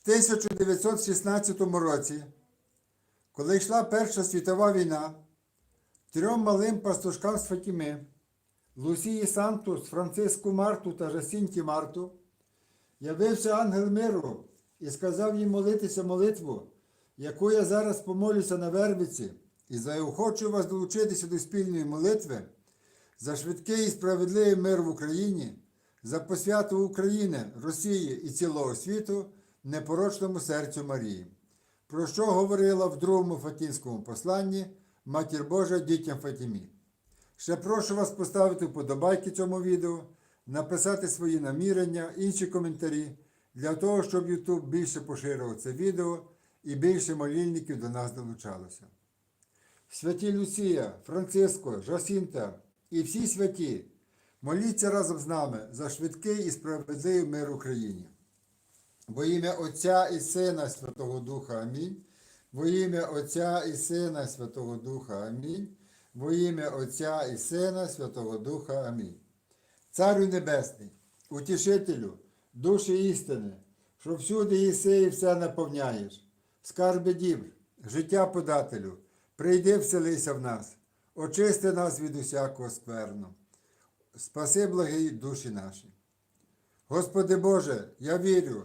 В 1916 році, коли йшла Перша світова війна, трьом малим пастушкам з Фатіми, Лусії Сантус, Франциску Марту та Жасінті Марту, явився ангел миру і сказав їм молитися молитву, яку я зараз помолюся на Вербиці, і заохочу вас долучитися до спільної молитви за швидкий і справедливий мир в Україні, за посвяту України, Росії і цілого світу непорочному серцю Марії, про що говорила в другому Фатінському посланні Матір Божа дітям Фатімі. Ще прошу вас поставити вподобайки цьому відео, написати свої намірення, інші коментарі, для того, щоб YouTube більше поширював це відео і більше молільників до нас долучалося. Святі Люсія, Франциско, Жасінта і всі святі, моліться разом з нами за швидкий і справедливий мир Україні. Во ім'я Отця і Сина Святого Духа Амінь. Во ім'я Отця і Сина Святого Духа Амінь. Во ім'я Отця і Сина Святого Духа Амінь. Царю Небесний, утішителю, душі істини, що всюди єси і все наповняєш, скарби дібр, життя подателю, прийди вселися в нас, очисти нас від усякого скверну. Спаси благі душі наші. Господи Боже, я вірю,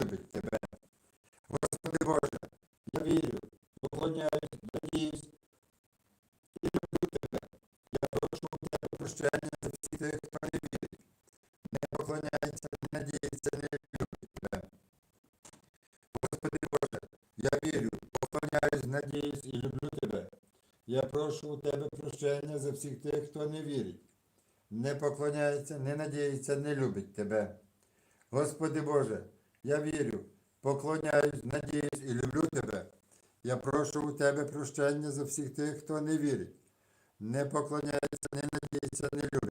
не надіється, не. Господи Боже, я вірю, поклоняюсь, надіюсь і люблю Тебе. Я прошу у Тебе прощення за всіх тих, хто не вірить, не поклоняється, не надіється, не любить Тебе. Господи Боже, я вірю, поклоняюсь, надіюсь і люблю Тебе. Я прошу у Тебе прощення за всіх тих, хто не вірить, не поклоняється, не надіється, не любить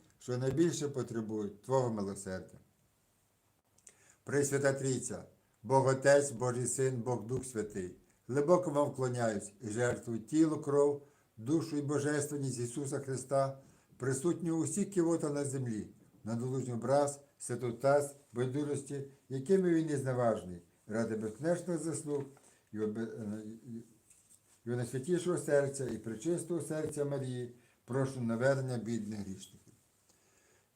що найбільше потребують Твого милосердя. Пресвята Трійця, Бог Отець, Божий Син, Бог Дух Святий, глибоко вам вклоняюсь і жертвую тіло, кров, душу і божественність Ісуса Христа, присутню у всіх кивота на землі, на долужню образ, святотаз, байдужості, якими він є зневажний, ради безкнечних заслуг і і найсвятішого серця і пречистого серця Марії, прошу навернення бідних грішників.